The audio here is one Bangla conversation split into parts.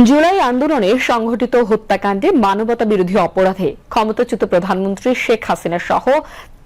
জুলাই আন্দোলনে সংঘটিত হত্যাকাণ্ডে মানবতা বিরোধী অপরাধে ক্ষমতাচ্যুত প্রধানমন্ত্রী শেখ হাসিনা সহ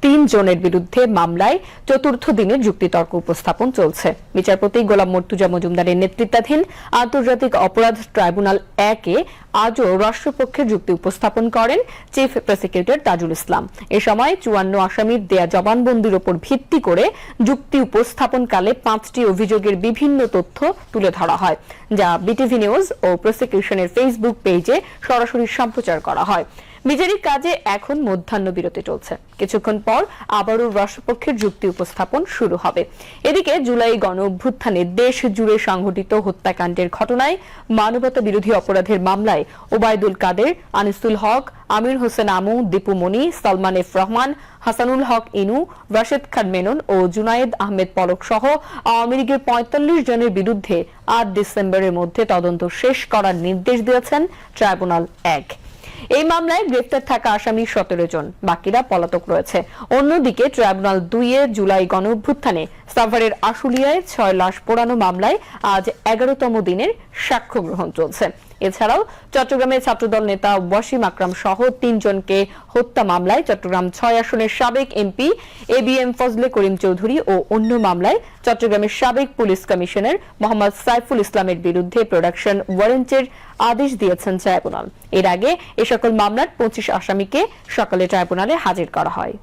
তিন জনের বিরুদ্ধে মামলায় চতুর্থ দিনের যুক্তিতর্ক উপস্থাপন চলছে। বিচারপতি গোলাম মর্তুজা মজুমদারের নেতৃত্বাধীন আন্তর্জাতিক অপরাধ ট্রাইব্যুনাল একে আজও রাষ্ট্রপক্ষের যুক্তি উপস্থাপন করেন চিফ প্রসিকিউটর তাজুল ইসলাম। এ সময় চুয়ান্ন আসামির দেয়া জবানবন্দির ওপর ভিত্তি করে যুক্তি উপস্থাপনকালে পাঁচটি অভিযোগের বিভিন্ন তথ্য তুলে ধরা হয়, যা বিটিভি নিউজ ও প্রসিকিউশনের ফেসবুক পেজে সরাসরি সম্প্রচার করা হয়। বিচারিক কাজে এখন মধ্যাহ্ন বিরতি চলছে। কিছুক্ষণ পর আবারও রাষ্ট্রপক্ষের যুক্তি উপস্থাপন শুরু হবে। এদিকে জুলাই গণ অভ্যুত্থানে দেশ জুড়ে সংঘটিত হত্যাকাণ্ডের ঘটনায় মানবতা বিরোধী অপরাধের মামলায় ওবায়দুল কাদের, আনিসুল হক, আমির হোসেন আমু, দীপু মনি, সালমান এফ রহমান, হাসানুল হক ইনু, রাশেদ খান মেনন ও জুনায়েদ আহমেদ পলক সহ আওয়ামী লীগের পঁয়তাল্লিশ জনের বিরুদ্ধে আট ডিসেম্বরের মধ্যে তদন্ত শেষ করার নির্দেশ দিয়েছেন ট্রাইব্যুনাল এক। এই মামলায় গ্রেফতার থাকা আসামি সতেরো জন, বাকিরা পলাতক রয়েছে। অন্যদিকে ট্রাইব্যুনাল দুই এ জুলাই গণ অভ্যুত্থানে সাভারের আশুলিয়ায় ছয় লাশ পোড়ানো মামলায় আজ এগারোতম দিনের সাক্ষ্য গ্রহণ চলছে। এছাড়াও চট্টগ্রামের ছাত্রদল নেতা ওয়াসিম আকরাম সহ তিনজনকে হত্যা মামলায় চট্টগ্রাম ছয় আসনের সাবেক MP A B M Fazle Karim Chowdhury ও অন্য মামলায় চট্টগ্রামের সাবেক পুলিশ কমিশনার মোহাম্মদ সাইফুল ইসলামের বিরুদ্ধে প্রোডাকশন ওয়ারেন্টের আদেশ দিয়েছেন ট্রাইব্যুনাল। এর আগে এ সকল মামলার পঁচিশ আসামিকে সকালে ট্রাইব্যুনালে হাজির করা হয়।